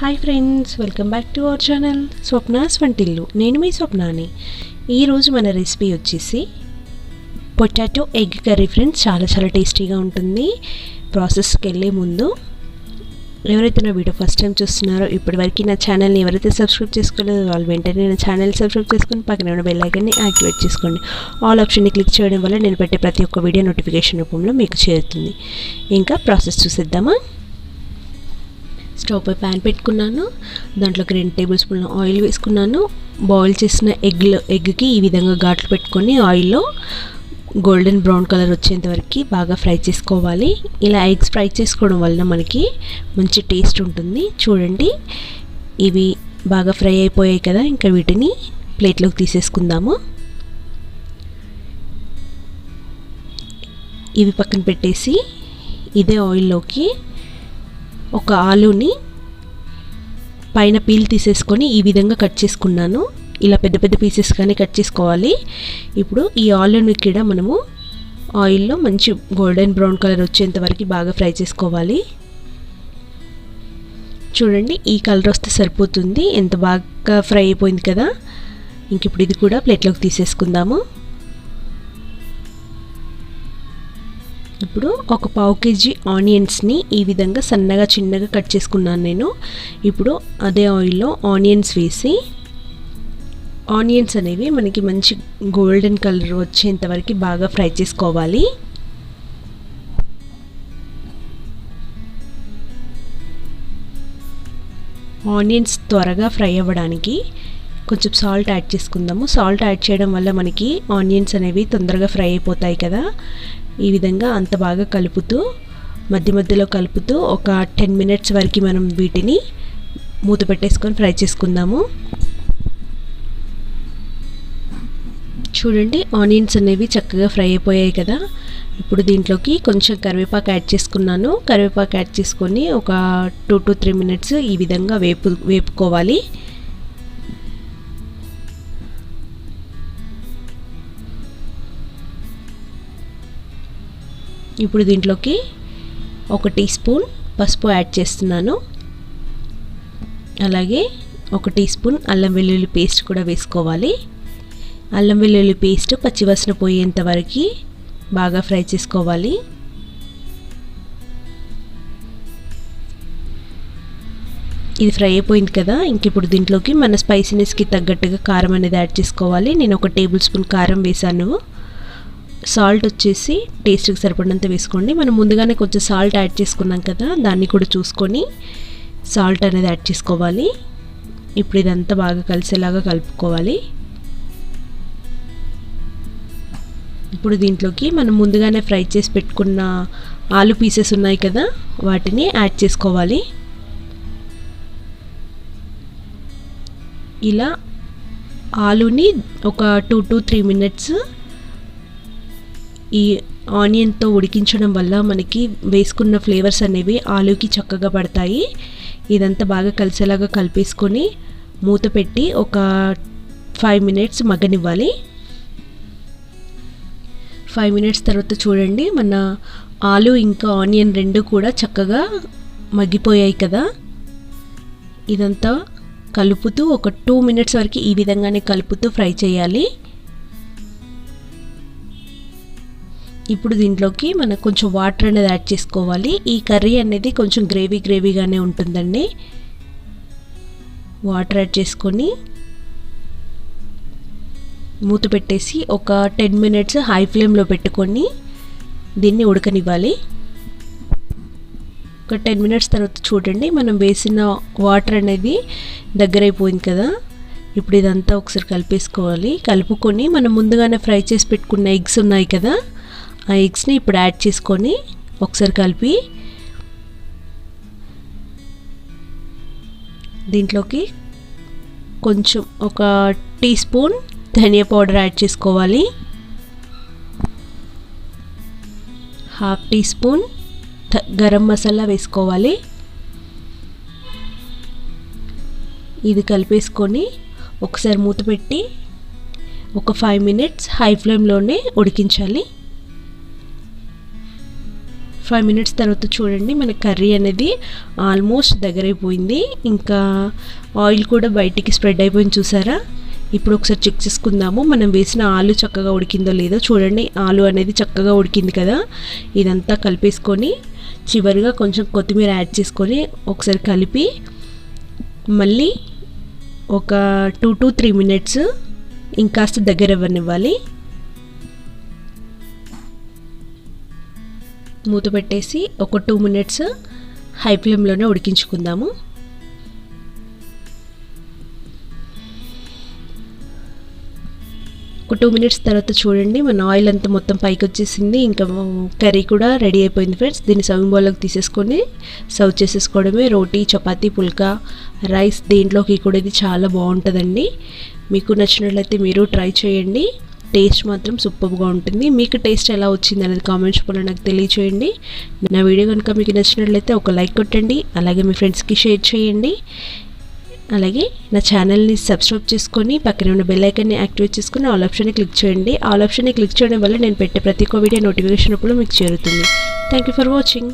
Hi friends welcome back to our channel Swapna's వంటిల్లు నేను మీ స్వప్నాని ఈరోజు మన రెసిపీ వచ్చేసి పొటాటో ఎగ్ కర్రీ ఫ్రెండ్స్ చాలా చాలా టేస్టీగా ఉంటుంది. ప్రాసెస్కి వెళ్ళే ముందు ఎవరైతే నా వీడియో ఫస్ట్ టైం చూస్తున్నారో ఇప్పటివరకు నా ఛానల్ని ఎవరైతే సబ్స్క్రైబ్ చేసుకోలేదో వాళ్ళు వెంటనే నా ఛానల్ సబ్స్క్రైబ్ చేసుకొని పక్కన ఉన్న బెల్ ఐకన్ని యాక్టివేట్ చేసుకోండి. ఆల్ ఆప్షన్ని క్లిక్ చేయడం వల్ల నేను పెట్టే ప్రతి ఒక్క వీడియో నోటిఫికేషన్ రూపంలో మీకు చేరుతుంది. ఇంకా ప్రాసెస్ చూసేద్దామా? స్టవ్ పై ప్యాన్ పెట్టుకున్నాను. దాంట్లోకి రెండు టేబుల్ స్పూన్ల ఆయిల్ వేసుకున్నాను. బాయిల్ చేసిన ఎగ్లో ఎగ్కి ఈ విధంగా ఘాట్లు పెట్టుకొని ఆయిల్లో గోల్డెన్ బ్రౌన్ కలర్ వచ్చేంత వరకు బాగా ఫ్రై చేసుకోవాలి. ఇలా ఎగ్స్ ఫ్రై చేసుకోవడం వలన మనకి మంచి టేస్ట్ ఉంటుంది. చూడండి. ఇవి బాగా ఫ్రై అయిపోయాయి కదా ఇంకా వీటిని ప్లేట్లోకి తీసేసుకుందాము. ఇవి పక్కన పెట్టేసి ఇదే ఆయిల్లోకి ఒక ఆలుని పైన పీల్ తీసేసుకొని ఈ విధంగా కట్ చేసుకున్నాను. ఇలా పెద్ద పెద్ద పీసెస్ కానీ కట్ చేసుకోవాలి. ఇప్పుడు ఈ ఆలుని కూడా మనము ఆయిల్లో మంచి గోల్డెన్ బ్రౌన్ కలర్ వచ్చేంత వరకు బాగా ఫ్రై చేసుకోవాలి. చూడండి ఈ కలర్ వస్తే సరిపోతుంది. ఎంత బాగా ఫ్రై అయిపోయింది కదా. ఇంక ఇప్పుడు ఇది కూడా ప్లేట్లోకి తీసేసుకుందాము. ఇప్పుడు ఒక పావు కేజీ ఆనియన్స్ని ఈ విధంగా సన్నగా చిన్నగా కట్ చేసుకున్నాను నేను. ఇప్పుడు అదే ఆయిల్లో ఆనియన్స్ వేసి ఆనియన్స్ అనేవి మనకి మంచి గోల్డెన్ కలర్ వచ్చేంత వరకు బాగా ఫ్రై చేసుకోవాలి. ఆనియన్స్ త్వరగా ఫ్రై అవ్వడానికి కొంచెం సాల్ట్ యాడ్ చేసుకుందాము. సాల్ట్ యాడ్ చేయడం వల్ల మనకి ఆనియన్స్ అనేవి తొందరగా ఫ్రై అయిపోతాయి కదా. ఈ విధంగా అంత బాగా కలుపుతూ మధ్య మధ్యలో కలుపుతూ ఒక టెన్ మినిట్స్ వరకు మనం వీటిని మూత పెట్టేసుకొని ఫ్రై చేసుకుందాము. చూడండి ఆనియన్స్ అనేవి చక్కగా ఫ్రై అయిపోయాయి కదా. ఇప్పుడు దీంట్లోకి కొంచెం కరివేపాకు యాడ్ చేసుకున్నాను. కరివేపాకు యాడ్ చేసుకొని ఒక టూ టు త్రీ మినిట్స్ ఈ విధంగా వేపు వేపుకోవాలి. ఇప్పుడు దీంట్లోకి ఒక టీ స్పూన్ పసుపు యాడ్ చేస్తున్నాను. అలాగే ఒక టీ స్పూన్ అల్లం వెల్లుల్లి పేస్ట్ కూడా వేసుకోవాలి. అల్లం వెల్లుల్లి పేస్ట్ పచ్చివాసన పోయేంత వరకు బాగా ఫ్రై చేసుకోవాలి. ఇది ఫ్రై అయిపోయింది కదా ఇంక ఇప్పుడు దీంట్లోకి మన స్పైసీనెస్కి తగ్గట్టుగా కారం అనేది యాడ్ చేసుకోవాలి. నేను ఒక టేబుల్ స్పూన్ కారం వేసాను సాల్ట్ వచ్చేసి టేస్ట్కి సరిపడినంత వేసుకోండి. మనం ముందుగానే కొంచెం సాల్ట్ యాడ్ చేసుకున్నాం కదా దాన్ని కూడా చూసుకొని సాల్ట్ అనేది యాడ్ చేసుకోవాలి. ఇప్పుడు ఇదంతా బాగా కలిసేలాగా కలుపుకోవాలి. ఇప్పుడు దీంట్లోకి మనం ముందుగానే ఫ్రై చేసి పెట్టుకున్న ఆలు పీసెస్ ఉన్నాయి కదా వాటిని యాడ్ చేసుకోవాలి. ఇలా ఆలుని ఒక టూ టు త్రీ మినిట్స్ ఈ ఆనియన్తో ఉడికించడం వల్ల మనకి వేసుకున్న ఫ్లేవర్స్ అనేవి ఆలుకి చక్కగా పడతాయి. ఇదంతా బాగా కలిసేలాగా కలిపేసుకొని మూత పెట్టి ఒక ఫైవ్ మినిట్స్ మగ్గనివ్వాలి. ఫైవ్ మినిట్స్ తర్వాత చూడండి మన ఆలు ఇంకా ఆనియన్ రెండు కూడా చక్కగా మగ్గిపోయాయి కదా. ఇదంతా కలుపుతూ ఒక టూ మినిట్స్ వరకు ఈ విధంగానే కలుపుతూ ఫ్రై చేయాలి. ఇప్పుడు దీంట్లోకి మనం కొంచెం వాటర్ అనేది యాడ్ చేసుకోవాలి. ఈ కర్రీ అనేది కొంచెం గ్రేవీ గ్రేవీగానే ఉంటుందండి. వాటర్ యాడ్ చేసుకొని మూత పెట్టేసి ఒక టెన్ మినిట్స్ హై ఫ్లేమ్లో పెట్టుకొని దీన్ని ఉడకనివ్వాలి. ఒక టెన్ మినిట్స్ తర్వాత చూడండి మనం వేసిన వాటర్ అనేది దగ్గరైపోయింది కదా. ఇప్పుడు ఇదంతా ఒకసారి కలిపేసుకోవాలి. కలుపుకొని మనం ముందుగానే ఫ్రై చేసి పెట్టుకున్న ఎగ్స్ ఉన్నాయి కదా. ఆ ఎగ్స్ని ఇప్పుడు యాడ్ చేసుకొని ఒకసారి కలిపి దీంట్లోకి కొంచెం ఒక టీ స్పూన్ ధనియా పౌడర్ యాడ్ చేసుకోవాలి. Half tea spoon garam masala వేసుకోవాలి. ఇది కలిపేసుకొని ఒకసారి మూత పెట్టి ఒక ఫైవ్ మినిట్స్ హై ఫ్లేమ్లోనే ఉడికించాలి. ఫైవ్ మినిట్స్ తర్వాత చూడండి మన కర్రీ అనేది ఆల్మోస్ట్ దగ్గరైపోయింది. ఇంకా ఆయిల్ కూడా బయటికి స్ప్రెడ్ అయిపోయింది చూసారా? ఇప్పుడు ఒకసారి చెక్ చేసుకుందాము. మనం వేసిన ఆలు చక్కగా ఉడికిందో లేదో చూడండి. ఆలు అనేది చక్కగా ఉడికింది కదా? ఇదంతా కలిపేసుకొని చివరిగా కొంచెం కొత్తిమీర యాడ్ చేసుకొని ఒకసారి కలిపి మళ్ళీ ఒక టూ టు త్రీ మినిట్స్ ఇంకాస్త దగ్గర ఇవ్వనివ్వాలి. మూత పెట్టేసి ఒక టూ మినిట్స్ హై ఫ్లేమ్లోనే ఉడికించుకుందాము. ఒక టూ మినిట్స్ తర్వాత చూడండి మన ఆయిల్ అంతా మొత్తం పైకి వచ్చేసింది. ఇంకా కర్రీ కూడా రెడీ అయిపోయింది ఫ్రెండ్స్. దీన్ని సర్వింగ్ బౌల్లోకి తీసేసుకొని సర్వ్ చేసేసుకోవడమే. రోటీ చపాతీ పుల్కా రైస్ దీంట్లోకి కూడా ఇది చాలా బాగుంటుందండి. మీకు నచ్చినట్లయితే మీరు ట్రై చేయండి. టేస్ట్ మాత్రం సూపర్గా ఉంటుంది. మీకు టేస్ట్ ఎలా వచ్చింది అనేది కామెంట్స్ కూడా నాకు తెలియచేయండి. నా వీడియో కనుక మీకు నచ్చినట్లయితే ఒక లైక్ కొట్టండి. అలాగే మీ ఫ్రెండ్స్కి షేర్ చేయండి. అలాగే నా ఛానల్ని సబ్స్క్రైబ్ చేసుకొని పక్కన ఉన్న బెల్ ఐకన్ని యాక్టివేట్ చేసుకుని ఆల్ ఆప్షన్ని క్లిక్ చేయండి. ఆల్ ఆప్షన్ని క్లిక్ చేయడం వల్ల నేను పెట్టే ప్రతి ఒక్క వీడియో నోటిఫికేషన్ అప్పుడు మీకు చేరుతుంది. Thank you for watching.